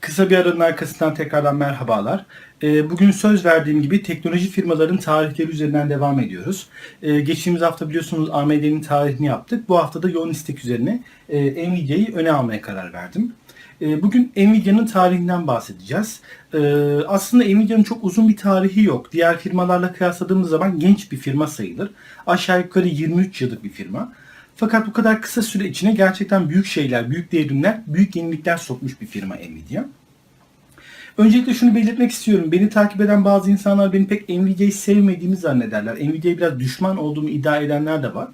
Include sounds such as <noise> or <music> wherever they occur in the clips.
Kısa bir aranın arkasından tekrardan merhabalar. Ee, Bugün söz verdiğim gibi teknoloji firmaların tarihleri üzerinden devam ediyoruz. Ee, Geçtiğimiz hafta biliyorsunuz AMD'nin tarihini yaptık. Bu hafta da yoğun istek üzerine e, Nvidia'yı öne almaya karar verdim. Ee, Bugün Nvidia'nın tarihinden bahsedeceğiz. Aslında Nvidia'nın çok uzun bir tarihi yok. Diğer firmalarla kıyasladığımız zaman genç bir firma sayılır. Aşağı yukarı 23 yıllık bir firma. Fakat bu kadar kısa süre içine gerçekten büyük şeyler, büyük devrimler, büyük yenilikler sokmuş bir firma Nvidia. Öncelikle şunu belirtmek istiyorum. Beni takip eden bazı insanlar beni pek Nvidia'yı sevmediğimi zannederler. Nvidia'ya biraz düşman olduğumu iddia edenler de var.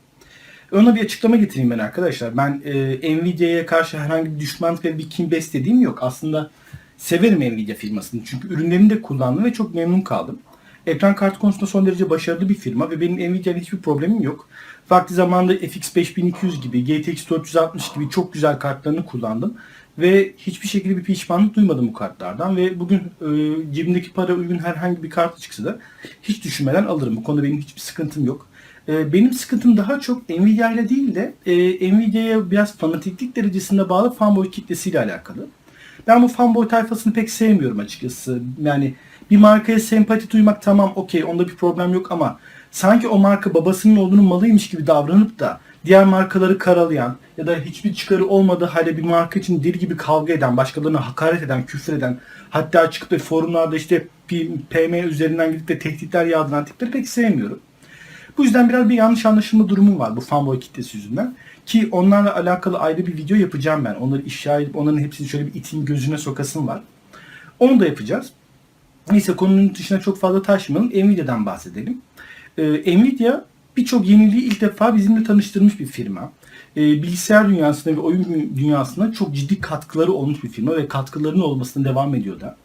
Ona bir açıklama getireyim ben arkadaşlar. Ben e, Nvidia'ya karşı herhangi bir düşmanlık ve bir kin beslediğim yok. Aslında severim Nvidia firmasını. Çünkü ürünlerini de kullandım ve çok memnun kaldım. Ekran kartı konusunda son derece başarılı bir firma ve benim Nvidia'yla hiçbir problemim yok. Vakti zamanında FX 5200 gibi, GTX 460 gibi çok güzel kartlarını kullandım. Ve hiçbir şekilde bir pişmanlık duymadım bu kartlardan. Ve bugün e, cebimdeki para uygun herhangi bir kartı çıksa da hiç düşünmeden alırım. Bu konuda benim hiçbir sıkıntım yok. E, benim sıkıntım daha çok Nvidia ile değil de e, Nvidia'ya biraz fanatiklik derecesinde bağlı fanboy kitlesiyle alakalı. Ben bu fanboy tayfasını pek sevmiyorum açıkçası. Yani bir markaya sempati duymak tamam okey onda bir problem yok ama sanki o marka babasının olduğunun malıymış gibi davranıp da diğer markaları karalayan ya da hiçbir çıkarı olmadığı halde bir marka için deli gibi kavga eden, başkalarına hakaret eden, küfür eden, hatta çıkıp da forumlarda işte PM üzerinden gidip de tehditler yağdıran tipleri pek sevmiyorum. Bu yüzden biraz bir yanlış anlaşılma durumu var bu fanboy kitlesi yüzünden. Ki onlarla alakalı ayrı bir video yapacağım ben. Onları ifşa edip onların hepsini şöyle bir itin gözüne sokasım var. Onu da yapacağız. Neyse konunun dışına çok fazla taşmayalım. Nvidia'dan bahsedelim. Ee, Nvidia birçok yeniliği ilk defa bizimle tanıştırmış bir firma. Ee, bilgisayar dünyasına ve oyun dünyasına çok ciddi katkıları olmuş bir firma ve katkılarının olmasına devam ediyor da.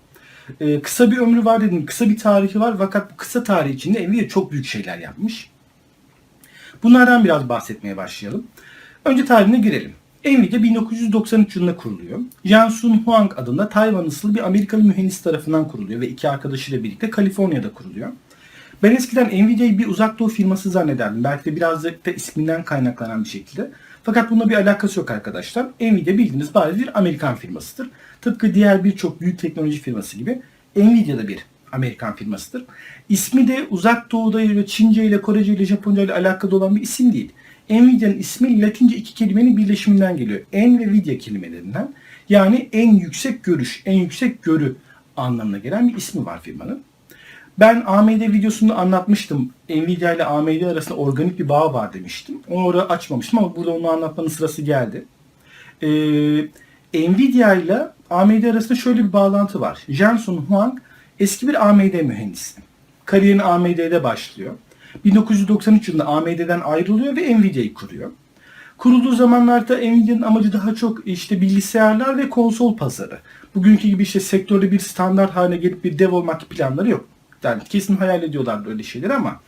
Ee, kısa bir ömrü var dedim, kısa bir tarihi var fakat bu kısa tarih içinde Nvidia çok büyük şeyler yapmış. Bunlardan biraz bahsetmeye başlayalım. Önce tarihine girelim. Nvidia 1993 yılında kuruluyor. Jansun Huang adında Tayvan asıllı bir Amerikalı mühendis tarafından kuruluyor ve iki arkadaşıyla birlikte Kaliforniya'da kuruluyor. Ben eskiden Nvidia'yı bir uzak doğu firması zannederdim. Belki de biraz da isminden kaynaklanan bir şekilde. Fakat bununla bir alakası yok arkadaşlar. Nvidia bildiğiniz bariz bir Amerikan firmasıdır. Tıpkı diğer birçok büyük teknoloji firması gibi Nvidia da bir Amerikan firmasıdır. İsmi de uzak doğuda ve Çince ile Korece ile Japonca ile alakalı olan bir isim değil. Nvidia'nın ismi Latince iki kelimenin birleşiminden geliyor. En ve vidya kelimelerinden. Yani en yüksek görüş, en yüksek görü anlamına gelen bir ismi var firmanın. Ben AMD videosunda anlatmıştım. Nvidia ile AMD arasında organik bir bağ var demiştim. Onu orada açmamıştım ama burada onu anlatmanın sırası geldi. Ee, Nvidia ile AMD arasında şöyle bir bağlantı var. Jensen Huang eski bir AMD mühendisi. Kariyerini AMD'de başlıyor. 1993 yılında AMD'den ayrılıyor ve Nvidia'yı kuruyor. Kurulduğu zamanlarda Nvidia'nın amacı daha çok işte bilgisayarlar ve konsol pazarı. Bugünkü gibi işte sektörde bir standart haline gelip bir dev olmak planları yok. Yani kesin hayal ediyorlardı öyle şeyler ama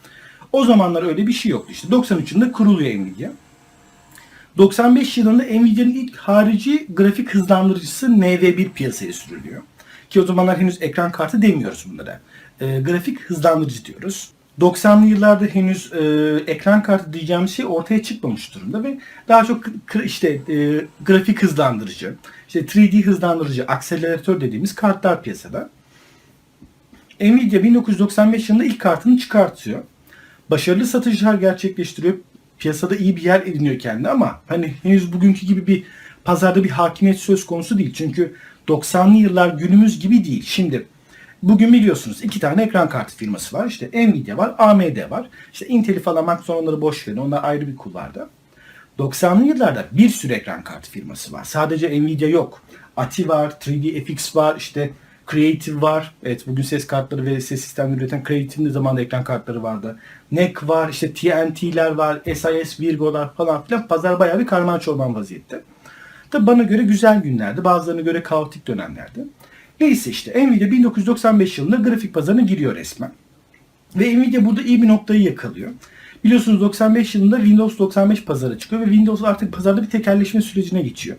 o zamanlar öyle bir şey yoktu. İşte 93 yılında kuruluyor Nvidia. 95 yılında Nvidia'nın ilk harici grafik hızlandırıcısı NV1 piyasaya sürülüyor. Ki o zamanlar henüz ekran kartı demiyoruz bunlara. E, grafik hızlandırıcı diyoruz. 90'lı yıllarda henüz e, ekran kartı diyeceğimiz şey ortaya çıkmamış durumda ve daha çok işte e, grafik hızlandırıcı, işte 3D hızlandırıcı, akseleratör dediğimiz kartlar piyasada. Nvidia 1995 yılında ilk kartını çıkartıyor. Başarılı satışlar gerçekleştiriyor. Piyasada iyi bir yer ediniyor kendi ama hani henüz bugünkü gibi bir pazarda bir hakimiyet söz konusu değil. Çünkü 90'lı yıllar günümüz gibi değil. Şimdi bugün biliyorsunuz iki tane ekran kartı firması var. İşte Nvidia var, AMD var. İşte Intel'i falan Microsoft onları boş verin. Onlar ayrı bir kulvarda. 90'lı yıllarda bir sürü ekran kartı firması var. Sadece Nvidia yok. ATI var, 3D FX var, işte Creative var. Evet bugün ses kartları ve ses sistemleri üreten Creative'in de zamanında ekran kartları vardı. NEC var, işte TNT'ler var, SIS Virgo'lar falan filan. Pazar bayağı bir karman çorban vaziyette. Tabi bana göre güzel günlerdi. Bazılarına göre kaotik dönemlerdi. Neyse işte Nvidia 1995 yılında grafik pazarına giriyor resmen. Ve Nvidia burada iyi bir noktayı yakalıyor. Biliyorsunuz 95 yılında Windows 95 pazara çıkıyor ve Windows artık pazarda bir tekerleşme sürecine geçiyor.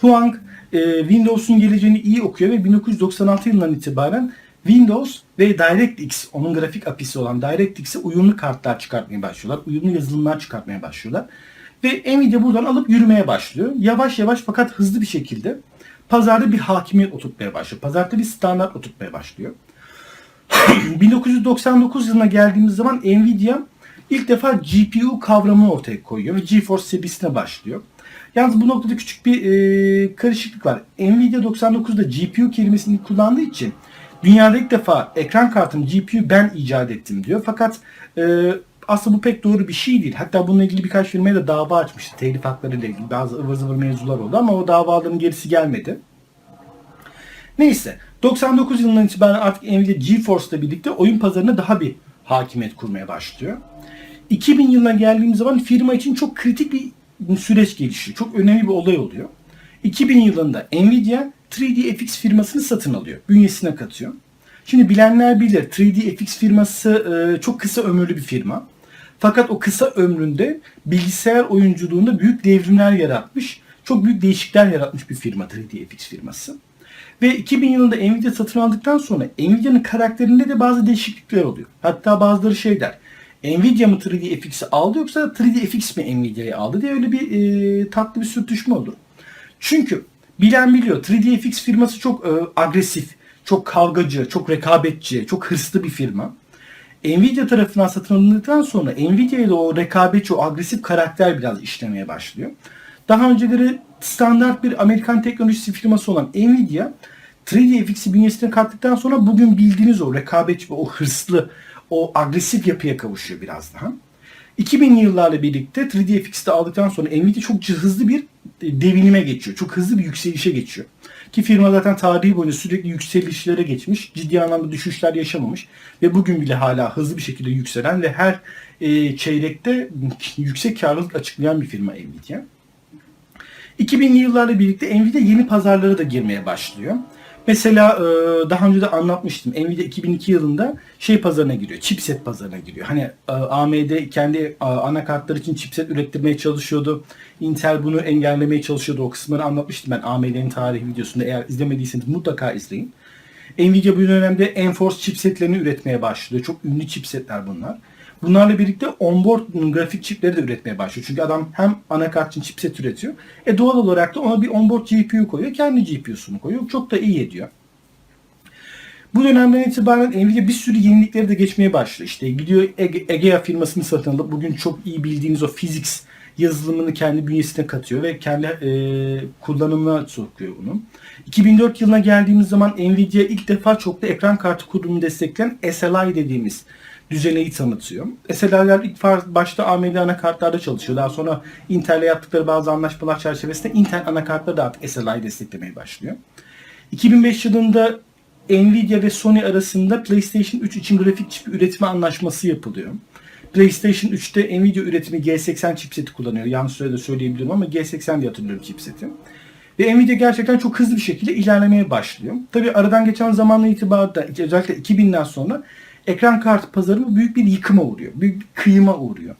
Huang e, Windows'un geleceğini iyi okuyor ve 1996 yılından itibaren Windows ve DirectX, onun grafik apisi olan DirectX'e uyumlu kartlar çıkartmaya başlıyorlar. Uyumlu yazılımlar çıkartmaya başlıyorlar. Ve Nvidia buradan alıp yürümeye başlıyor. Yavaş yavaş fakat hızlı bir şekilde pazarda bir hakimiyet oturtmaya başlıyor. Pazarda bir standart oturtmaya başlıyor. <clears throat> 1999 yılına geldiğimiz zaman Nvidia ilk defa GPU kavramını ortaya koyuyor ve GeForce serisine başlıyor. Yalnız bu noktada küçük bir e, karışıklık var. Nvidia 99'da GPU kelimesini kullandığı için dünyada ilk defa ekran kartını GPU ben icat ettim diyor. Fakat e, aslında bu pek doğru bir şey değil. Hatta bununla ilgili birkaç firmaya da dava açmıştı. Telif hakları ile ilgili bazı ıvır zıvır mevzular oldu ama o davaların gerisi gelmedi. Neyse 99 yılından itibaren artık Nvidia GeForce'la birlikte oyun pazarına daha bir hakimiyet kurmaya başlıyor. 2000 yılına geldiğimiz zaman firma için çok kritik bir süreç gelişiyor. Çok önemli bir olay oluyor. 2000 yılında Nvidia 3DFX firmasını satın alıyor. Bünyesine katıyor. Şimdi bilenler bilir 3DFX firması e, çok kısa ömürlü bir firma. Fakat o kısa ömründe bilgisayar oyunculuğunda büyük devrimler yaratmış. Çok büyük değişiklikler yaratmış bir firma 3DFX firması. Ve 2000 yılında Nvidia satın aldıktan sonra Nvidia'nın karakterinde de bazı değişiklikler oluyor. Hatta bazıları şey der. Nvidia mı 3DFX'i aldı yoksa 3DFX mi Nvidia'yı aldı diye öyle bir e, tatlı bir sürtüşme olur. Çünkü bilen biliyor 3DFX firması çok e, agresif, çok kavgacı, çok rekabetçi, çok hırslı bir firma. Nvidia tarafından satın alındıktan sonra Nvidia'ya da o rekabetçi, o agresif karakter biraz işlemeye başlıyor. Daha önceleri standart bir Amerikan teknolojisi firması olan Nvidia 3DFX'i bünyesine kattıktan sonra bugün bildiğiniz o rekabetçi ve o hırslı, o agresif yapıya kavuşuyor biraz daha. 2000'li yıllarla birlikte 3DFX'te aldıktan sonra Nvidia çok hızlı bir devinime geçiyor. Çok hızlı bir yükselişe geçiyor. Ki firma zaten tarihi boyunca sürekli yükselişlere geçmiş. Ciddi anlamda düşüşler yaşamamış. Ve bugün bile hala hızlı bir şekilde yükselen ve her e, çeyrekte yüksek karlılık açıklayan bir firma Nvidia. 2000'li yıllarla birlikte Nvidia yeni pazarlara da girmeye başlıyor. Mesela e, daha önce de anlatmıştım. Nvidia 2002 yılında şey pazarına giriyor. Chipset pazarına giriyor. Hani e, AMD kendi anakartları için chipset ürettirmeye çalışıyordu. Intel bunu engellemeye çalışıyordu. O kısımları anlatmıştım ben AMD'nin tarihi videosunda. Eğer izlemediyseniz mutlaka izleyin. Nvidia bu dönemde Enforce chipsetlerini üretmeye başlıyor. Çok ünlü chipsetler bunlar. Bunlarla birlikte onboard grafik çipleri de üretmeye başlıyor. Çünkü adam hem anakart için chipset üretiyor. E doğal olarak da ona bir onboard GPU koyuyor. Kendi GPU'sunu koyuyor. Çok da iyi ediyor. Bu dönemden itibaren Nvidia bir sürü yenilikleri de geçmeye başlıyor. İşte gidiyor Egea firmasını satın alıp bugün çok iyi bildiğiniz o physics yazılımını kendi bünyesine katıyor ve kendi e, kullanımına sokuyor bunu. 2004 yılına geldiğimiz zaman Nvidia ilk defa çok da ekran kartı kodunu destekleyen SLI dediğimiz düzeneyi tanıtıyor. SLI'ler ilk başta AMD anakartlarda çalışıyor. Daha sonra Intel'le yaptıkları bazı anlaşmalar çerçevesinde Intel anakartları da artık SLI desteklemeye başlıyor. 2005 yılında Nvidia ve Sony arasında PlayStation 3 için grafik çip üretimi anlaşması yapılıyor. PlayStation 3'te Nvidia üretimi G80 chipseti kullanıyor. Yanlış sürede söyleyebilirim ama G80 diye hatırlıyorum chipseti. Ve Nvidia gerçekten çok hızlı bir şekilde ilerlemeye başlıyor. Tabi aradan geçen zamanla itibarıyla özellikle 2000'den sonra ekran kartı pazarı büyük bir yıkıma uğruyor. Büyük bir kıyıma uğruyor.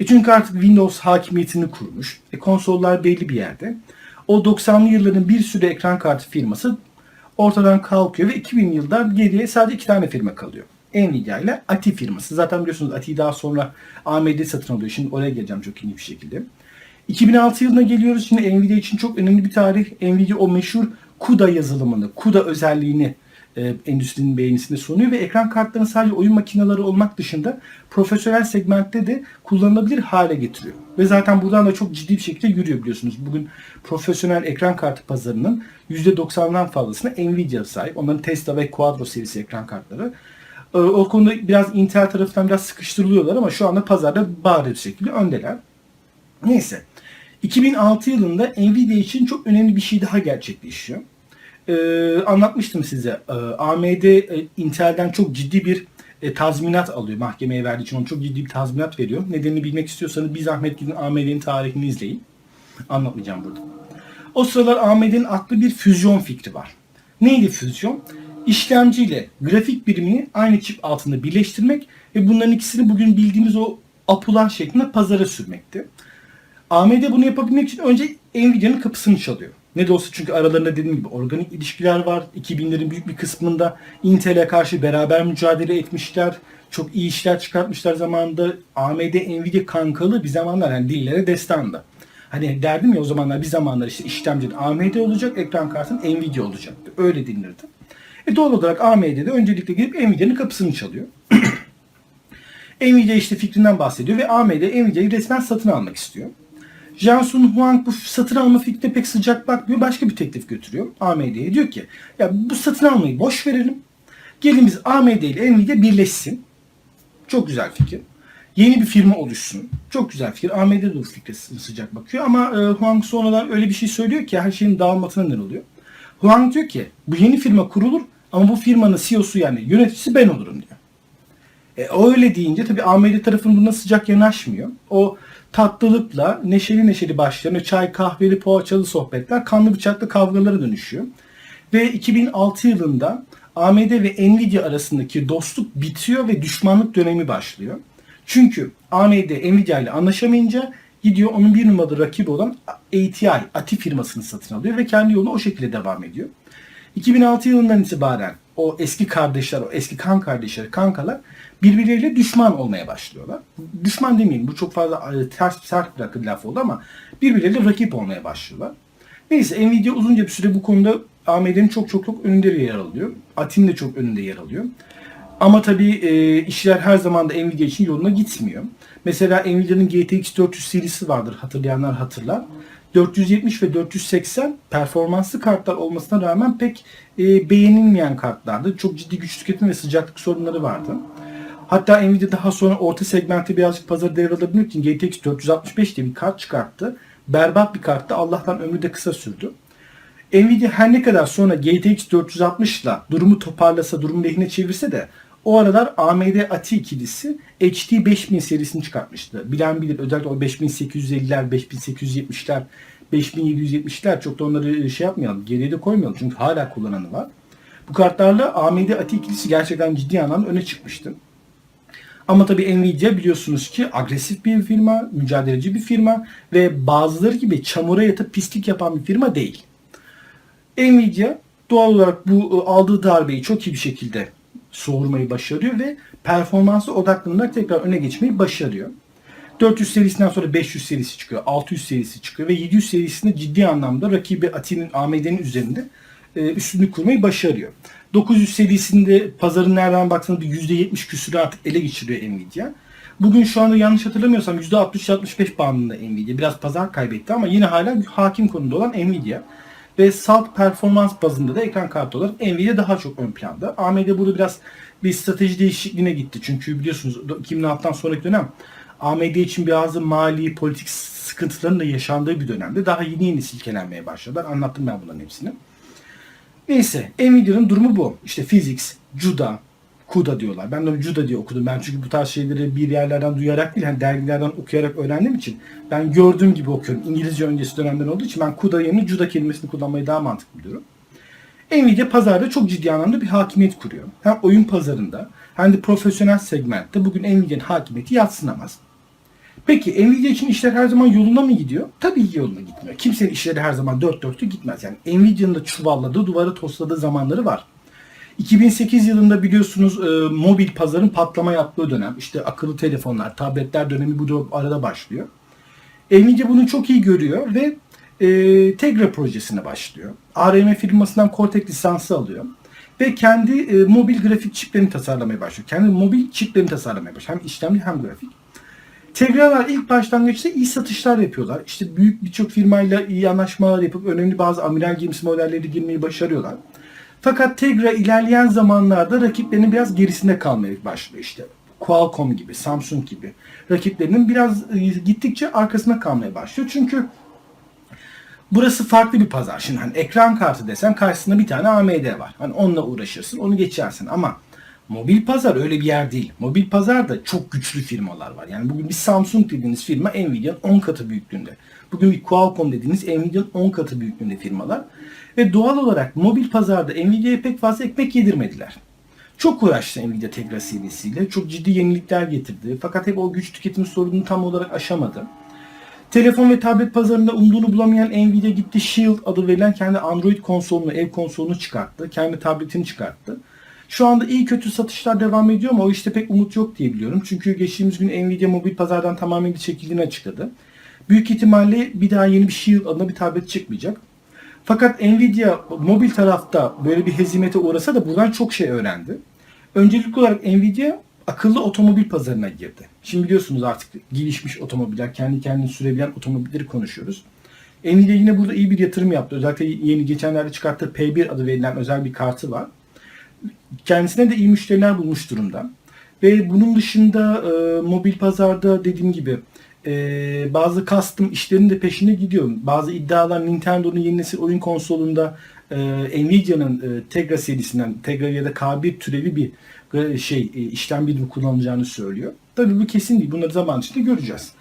E çünkü artık Windows hakimiyetini kurmuş. E konsollar belli bir yerde. O 90'lı yılların bir sürü ekran kartı firması ortadan kalkıyor ve 2000 yılda geriye sadece iki tane firma kalıyor. Nvidia ile ATI firması. Zaten biliyorsunuz ATI daha sonra AMD satın alıyor. Şimdi oraya geleceğim çok iyi bir şekilde. 2006 yılına geliyoruz. Şimdi Nvidia için çok önemli bir tarih. Nvidia o meşhur CUDA yazılımını, CUDA özelliğini e, endüstrinin beğenisinde sunuyor ve ekran kartlarının sadece oyun makineleri olmak dışında profesyonel segmentte de kullanılabilir hale getiriyor. Ve zaten buradan da çok ciddi bir şekilde yürüyor biliyorsunuz. Bugün profesyonel ekran kartı pazarının %90'dan fazlasına Nvidia sahip. Onların Tesla ve Quadro serisi ekran kartları. E, o konuda biraz Intel tarafından biraz sıkıştırılıyorlar ama şu anda pazarda bariz bir şekilde öndeler. Neyse. 2006 yılında Nvidia için çok önemli bir şey daha gerçekleşiyor e, anlatmıştım size. E, AMD e, Intel'den çok ciddi bir e, tazminat alıyor. Mahkemeye verdiği için ona çok ciddi bir tazminat veriyor. Nedenini bilmek istiyorsanız bir zahmet gidin AMD'nin tarihini izleyin. Anlatmayacağım burada. O sıralar AMD'nin aklı bir füzyon fikri var. Neydi füzyon? İşlemciyle grafik birimini aynı çip altında birleştirmek ve bunların ikisini bugün bildiğimiz o apular şeklinde pazara sürmekti. AMD bunu yapabilmek için önce Nvidia'nın kapısını çalıyor. Ne de olsa çünkü aralarında dediğim gibi organik ilişkiler var. 2000'lerin büyük bir kısmında Intel'e karşı beraber mücadele etmişler. Çok iyi işler çıkartmışlar zamanında. AMD Nvidia kankalı bir zamanlar yani dillere destanda. Hani derdim ya o zamanlar bir zamanlar işte işlemcinin AMD olacak, ekran kartın Nvidia olacaktı. Öyle denirdi. E doğal olarak AMD'de öncelikle gidip Nvidia'nın kapısını çalıyor. <clears throat> Nvidia işte fikrinden bahsediyor ve AMD Nvidia'yı resmen satın almak istiyor. Jansun Huang bu satın alma fikrine pek sıcak bakmıyor. Başka bir teklif götürüyor AMD'ye. Diyor ki ya bu satın almayı boş verelim. Gelin biz AMD ile Nvidia birleşsin. Çok güzel fikir. Yeni bir firma oluşsun. Çok güzel fikir. AMD de bu fikre sıcak bakıyor ama e, Huang sonradan öyle bir şey söylüyor ki her şeyin dağılmasına neden oluyor. Huang diyor ki bu yeni firma kurulur ama bu firmanın CEO'su yani yöneticisi ben olurum diyor. E, öyle deyince tabii AMD tarafının buna sıcak yanaşmıyor. O tatlılıkla neşeli neşeli başlayan çay kahveli poğaçalı sohbetler kanlı bıçaklı kavgalara dönüşüyor. Ve 2006 yılında AMD ve Nvidia arasındaki dostluk bitiyor ve düşmanlık dönemi başlıyor. Çünkü AMD Nvidia ile anlaşamayınca gidiyor onun bir numaralı rakibi olan ATI, ATI firmasını satın alıyor ve kendi yoluna o şekilde devam ediyor. 2006 yılından itibaren o eski kardeşler, o eski kan kardeşleri, kankalar birbirleriyle düşman olmaya başlıyorlar. Düşman demeyeyim, bu çok fazla e, ters sert bir laf oldu ama birbirleriyle rakip olmaya başlıyorlar. Neyse Nvidia uzunca bir süre bu konuda AMD'nin çok çok çok önünde yer alıyor. Atin de çok önünde yer alıyor. Ama tabii e, işler her zaman da Nvidia için yoluna gitmiyor. Mesela Nvidia'nın GTX 400 serisi vardır hatırlayanlar hatırlar. 470 ve 480 performanslı kartlar olmasına rağmen pek e, beğenilmeyen kartlardı. Çok ciddi güç tüketimi ve sıcaklık sorunları vardı. Hatta Nvidia daha sonra orta segmente birazcık pazarı devralabilmek için GTX 465 diye bir kart çıkarttı. Berbat bir karttı. Allah'tan ömrü de kısa sürdü. Nvidia her ne kadar sonra GTX 460 ile durumu toparlasa, durumu lehine çevirse de o aralar AMD ATI ikilisi HD 5000 serisini çıkartmıştı. Bilen bilir özellikle o 5850'ler, 5870'ler, 5770'ler çok da onları şey yapmayalım, geriye de koymayalım çünkü hala kullananı var. Bu kartlarla AMD ATI ikilisi gerçekten ciddi anlamda öne çıkmıştı. Ama tabii Nvidia biliyorsunuz ki agresif bir firma, mücadeleci bir firma ve bazıları gibi çamura yatıp pislik yapan bir firma değil. Nvidia doğal olarak bu e, aldığı darbeyi çok iyi bir şekilde soğurmayı başarıyor ve performansı odaklanarak tekrar öne geçmeyi başarıyor. 400 serisinden sonra 500 serisi çıkıyor, 600 serisi çıkıyor ve 700 serisinde ciddi anlamda rakibi Ati'nin, AMD'nin üzerinde e, üstünlük kurmayı başarıyor. 900 serisinde pazarın nereden baksanız bir %70 küsürü artık ele geçiriyor Nvidia. Bugün şu anda yanlış hatırlamıyorsam %60-65 bandında Nvidia. Biraz pazar kaybetti ama yine hala hakim konumda olan Nvidia. Ve salt performans bazında da ekran kartı olarak Nvidia daha çok ön planda. AMD burada biraz bir strateji değişikliğine gitti. Çünkü biliyorsunuz 2006'dan sonraki dönem AMD için bazı mali, politik sıkıntıların da yaşandığı bir dönemde daha yeni yeni silkelenmeye başladılar. Anlattım ben bunların hepsini. Neyse Nvidia'nın durumu bu. İşte Physics, CUDA, CUDA diyorlar. Ben de CUDA diye okudum. Ben çünkü bu tarz şeyleri bir yerlerden duyarak değil, hani dergilerden okuyarak öğrendiğim için ben gördüğüm gibi okuyorum. İngilizce öncesi dönemden olduğu için ben CUDA yerine CUDA kelimesini kullanmayı daha mantıklı buluyorum. Nvidia pazarda çok ciddi anlamda bir hakimiyet kuruyor. Hem oyun pazarında hem de profesyonel segmentte bugün Nvidia'nın hakimiyeti yatsınamaz. Peki Nvidia için işler her zaman yoluna mı gidiyor? Tabii ki yoluna gitmiyor. Kimsenin işleri her zaman dört dörtlü gitmez. Yani Nvidia'nın da çuvalladığı, duvara tosladığı zamanları var. 2008 yılında biliyorsunuz e, mobil pazarın patlama yaptığı dönem. İşte akıllı telefonlar, tabletler dönemi bu arada başlıyor. Nvidia bunu çok iyi görüyor ve e, Tegra projesine başlıyor. ARM firmasından Cortex lisansı alıyor. Ve kendi e, mobil grafik çiplerini tasarlamaya başlıyor. Kendi mobil çiplerini tasarlamaya başlıyor. Hem işlemci hem grafik. Tegra'lar ilk başlangıçta iyi satışlar yapıyorlar. İşte büyük birçok firmayla iyi anlaşmalar yapıp önemli bazı amiral gemisi modelleri girmeyi başarıyorlar. Fakat Tegra ilerleyen zamanlarda rakiplerinin biraz gerisinde kalmaya başlıyor işte. Qualcomm gibi, Samsung gibi rakiplerinin biraz e, gittikçe arkasına kalmaya başlıyor. Çünkü burası farklı bir pazar. Şimdi hani ekran kartı desen karşısında bir tane AMD var. Hani onunla uğraşırsın, onu geçersin ama Mobil pazar öyle bir yer değil. Mobil pazarda çok güçlü firmalar var. Yani bugün bir Samsung dediğiniz firma Nvidia'nın 10 katı büyüklüğünde. Bugün bir Qualcomm dediğiniz Nvidia'nın 10 katı büyüklüğünde firmalar. Ve doğal olarak mobil pazarda Nvidia'ya pek fazla ekmek yedirmediler. Çok uğraştı Nvidia Tegra serisiyle. Çok ciddi yenilikler getirdi. Fakat hep o güç tüketim sorununu tam olarak aşamadı. Telefon ve tablet pazarında umduğunu bulamayan Nvidia gitti Shield adı verilen kendi Android konsolunu, ev konsolunu çıkarttı. Kendi tabletini çıkarttı. Şu anda iyi kötü satışlar devam ediyor ama o işte pek umut yok diye biliyorum. Çünkü geçtiğimiz gün Nvidia mobil pazardan tamamen çekildiğini açıkladı. Büyük ihtimalle bir daha yeni bir Shield adına bir tablet çıkmayacak. Fakat Nvidia mobil tarafta böyle bir hezimete uğrasa da buradan çok şey öğrendi. Öncelikli olarak Nvidia akıllı otomobil pazarına girdi. Şimdi biliyorsunuz artık gelişmiş otomobiller, kendi kendini sürebilen otomobilleri konuşuyoruz. Nvidia yine burada iyi bir yatırım yaptı. Özellikle yeni geçenlerde çıkarttığı P1 adı verilen özel bir kartı var. Kendisine de iyi müşteriler bulmuş durumda. Ve bunun dışında e, mobil pazarda dediğim gibi e, bazı custom işlerin de peşine gidiyor. Bazı iddialar Nintendo'nun yeni nesil oyun konsolunda e, Nvidia'nın e, Tegra serisinden Tegra ya da K1 türevi bir e, şey e, işlem birimi kullanılacağını söylüyor. Tabii bu kesin değil. Bunları zaman içinde göreceğiz.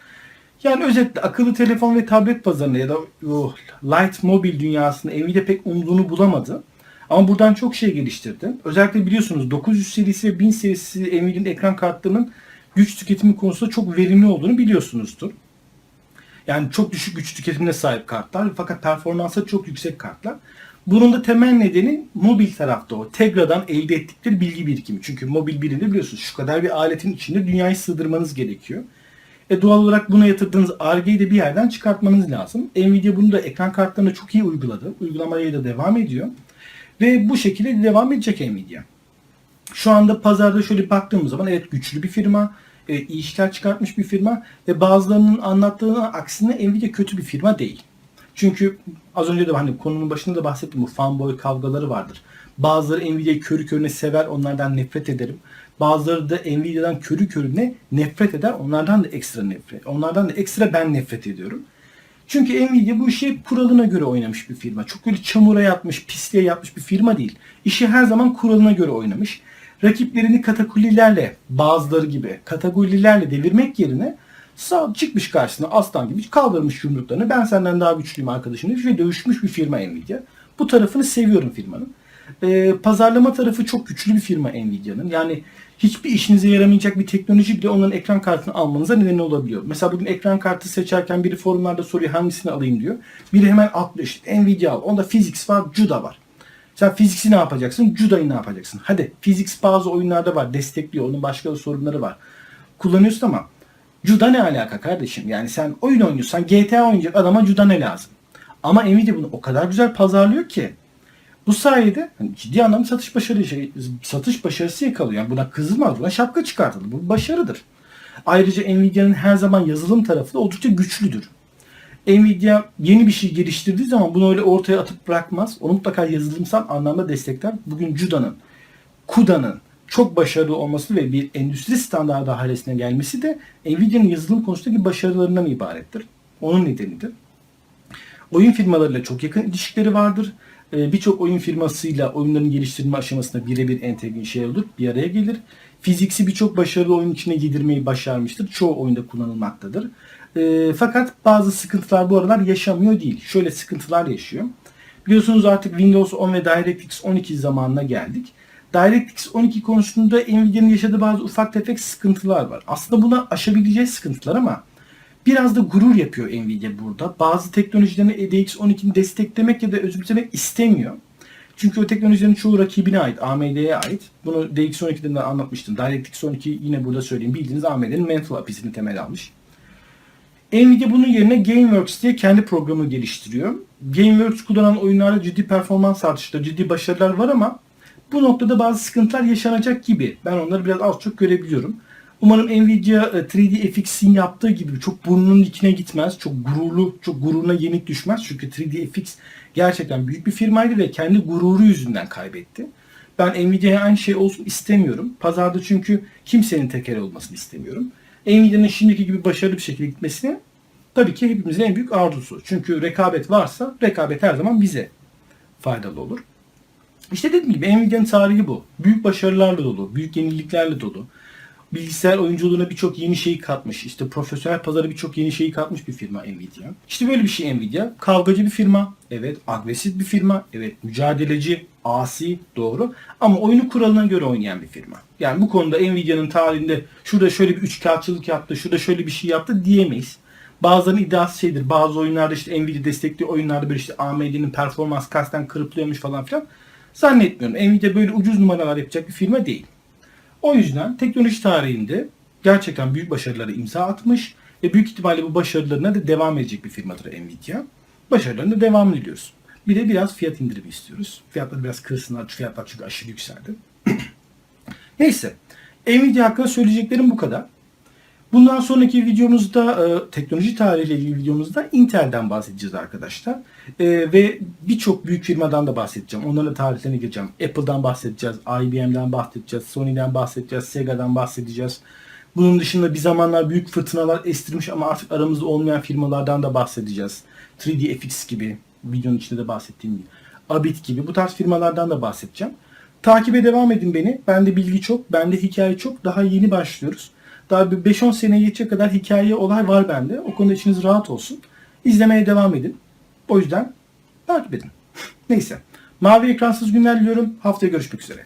Yani özetle akıllı telefon ve tablet pazarında ya da o light mobil dünyasında Nvidia pek umduğunu bulamadı. Ama buradan çok şey geliştirdi. Özellikle biliyorsunuz 900 serisi ve 1000 serisi Nvidia'nın ekran kartlarının güç tüketimi konusunda çok verimli olduğunu biliyorsunuzdur. Yani çok düşük güç tüketimine sahip kartlar fakat performansı çok yüksek kartlar. Bunun da temel nedeni mobil tarafta o. Tegra'dan elde ettikleri bilgi birikimi. Çünkü mobil birinde biliyorsunuz şu kadar bir aletin içinde dünyayı sığdırmanız gerekiyor. E doğal olarak buna yatırdığınız RG'yi de bir yerden çıkartmanız lazım. Nvidia bunu da ekran kartlarına çok iyi uyguladı. Uygulamaya da devam ediyor. Ve bu şekilde devam edecek Nvidia. Şu anda pazarda şöyle baktığımız zaman evet güçlü bir firma, e, iyi işler çıkartmış bir firma ve bazılarının anlattığına aksine Nvidia kötü bir firma değil. Çünkü az önce de hani konunun başında da bahsettim bu fanboy kavgaları vardır. Bazıları Nvidia'yı körü körüne sever, onlardan nefret ederim. Bazıları da Nvidia'dan körü körüne nefret eder, onlardan da ekstra nefret. Onlardan da ekstra ben nefret ediyorum. Çünkü Nvidia bu işi kuralına göre oynamış bir firma. Çok böyle çamura yatmış, pisliğe yatmış bir firma değil. İşi her zaman kuralına göre oynamış. Rakiplerini katakullilerle, bazıları gibi katakullilerle devirmek yerine sağ çıkmış karşısına aslan gibi kaldırmış yumruklarını. Ben senden daha güçlüyüm arkadaşım demiş ve dövüşmüş bir firma Nvidia. Bu tarafını seviyorum firmanın. Ee, pazarlama tarafı çok güçlü bir firma Nvidia'nın. Yani hiçbir işinize yaramayacak bir teknoloji bile onların ekran kartını almanıza neden olabiliyor. Mesela bugün ekran kartı seçerken biri forumlarda soruyor hangisini alayım diyor. Biri hemen atlıyor işte Nvidia al. Onda Physics var, Juda var. Sen Physics'i ne yapacaksın? Juda'yı ne yapacaksın? Hadi Physics bazı oyunlarda var, destekliyor. Onun başka da sorunları var. Kullanıyorsun ama Juda ne alaka kardeşim? Yani sen oyun oynuyorsan GTA oynayacak adama Juda ne lazım? Ama Nvidia bunu o kadar güzel pazarlıyor ki bu sayede hani ciddi anlamda satış başarı şey, satış başarısı yakalıyor. Yani buna kızılmaz, buna şapka çıkartılır. Bu başarıdır. Ayrıca Nvidia'nın her zaman yazılım tarafı da oldukça güçlüdür. Nvidia yeni bir şey geliştirdiği zaman bunu öyle ortaya atıp bırakmaz. Onu mutlaka yazılımsal anlamda destekler. Bugün Juda'nın, CUDA'nın çok başarılı olması ve bir endüstri standartı haline gelmesi de Nvidia'nın yazılım konusundaki başarılarından ibarettir. Onun nedenidir. Oyun firmalarıyla çok yakın ilişkileri vardır. Ee, Birçok oyun firmasıyla oyunların geliştirme aşamasında birebir entegre şey olur, bir araya gelir. Fiziksi birçok başarılı oyun içine yedirmeyi başarmıştır. Çoğu oyunda kullanılmaktadır. E, fakat bazı sıkıntılar bu aralar yaşamıyor değil. Şöyle sıkıntılar yaşıyor. Biliyorsunuz artık Windows 10 ve DirectX 12 zamanına geldik. DirectX 12 konusunda Nvidia'nın yaşadığı bazı ufak tefek sıkıntılar var. Aslında buna aşabileceği sıkıntılar ama biraz da gurur yapıyor Nvidia burada. Bazı teknolojilerini DX12'ni desteklemek ya da özümsemek istemiyor. Çünkü o teknolojilerin çoğu rakibine ait, AMD'ye ait. Bunu DX12'de de anlatmıştım. DirectX 12 yine burada söyleyeyim. Bildiğiniz AMD'nin Mental API'sini temel almış. Nvidia bunun yerine GameWorks diye kendi programı geliştiriyor. GameWorks kullanan oyunlarda ciddi performans artışları, ciddi başarılar var ama bu noktada bazı sıkıntılar yaşanacak gibi. Ben onları biraz az çok görebiliyorum. Umarım Nvidia 3D FX'in yaptığı gibi çok burnunun dikine gitmez. Çok gururlu, çok gururuna yenik düşmez. Çünkü 3D FX gerçekten büyük bir firmaydı ve kendi gururu yüzünden kaybetti. Ben Nvidia'ya aynı şey olsun istemiyorum. Pazarda çünkü kimsenin teker olmasını istemiyorum. Nvidia'nın şimdiki gibi başarılı bir şekilde gitmesini tabii ki hepimizin en büyük arzusu. Çünkü rekabet varsa rekabet her zaman bize faydalı olur. İşte dediğim gibi Nvidia'nın tarihi bu. Büyük başarılarla dolu, büyük yeniliklerle dolu. Bilgisayar oyunculuğuna birçok yeni şeyi katmış. İşte profesyonel pazara birçok yeni şeyi katmış bir firma Nvidia. İşte böyle bir şey Nvidia. Kavgacı bir firma. Evet. Agresif bir firma. Evet. Mücadeleci. Asi. Doğru. Ama oyunu kuralına göre oynayan bir firma. Yani bu konuda Nvidia'nın tarihinde şurada şöyle bir üçkağıtçılık yaptı, şurada şöyle bir şey yaptı diyemeyiz. Bazılarının iddiası şeydir. Bazı oyunlarda işte Nvidia destekli oyunlarda böyle işte AMD'nin performans kasten kırıplıyormuş falan filan. Zannetmiyorum. Nvidia böyle ucuz numaralar yapacak bir firma değil. O yüzden teknoloji tarihinde gerçekten büyük başarıları imza atmış Ve büyük ihtimalle bu başarılarına da devam edecek bir firmadır Nvidia. Başarılarına devam diliyoruz. Bir de biraz fiyat indirimi istiyoruz. Fiyatları biraz kırsınlar. Fiyatlar çünkü aşırı yükseldi. <clears throat> Neyse. Nvidia hakkında söyleyeceklerim bu kadar. Bundan sonraki videomuzda e, teknoloji tarihiyle ilgili videomuzda Intel'den bahsedeceğiz arkadaşlar. E, ve birçok büyük firmadan da bahsedeceğim. Onların da tarihlerine gireceğim. Apple'dan bahsedeceğiz, IBM'den bahsedeceğiz, Sony'den bahsedeceğiz, Sega'dan bahsedeceğiz. Bunun dışında bir zamanlar büyük fırtınalar estirmiş ama artık aramızda olmayan firmalardan da bahsedeceğiz. 3DFX gibi, videonun içinde de bahsettiğim gibi. Abit gibi bu tarz firmalardan da bahsedeceğim. Takibe devam edin beni. Bende bilgi çok, bende hikaye çok. Daha yeni başlıyoruz. Daha bir 5-10 seneye geçecek kadar hikaye, olay var bende. O konuda içiniz rahat olsun. İzlemeye devam edin. O yüzden takip edin. <laughs> Neyse. Mavi ekransız günler diliyorum. Haftaya görüşmek üzere.